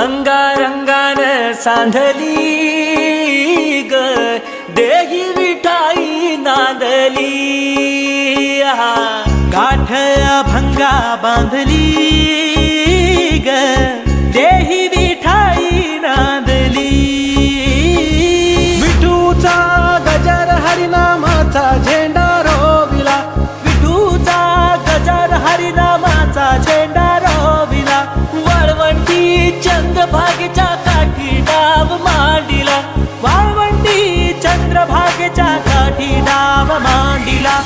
अंगारंगान सांधली ग देही विठाई नांदली आहा. गाठया भंगा बांधली चंद्रभागेच्या काठी डाव मांडिला. वाळवंटी चंद्रभागेच्या काठी डाव मांडिला.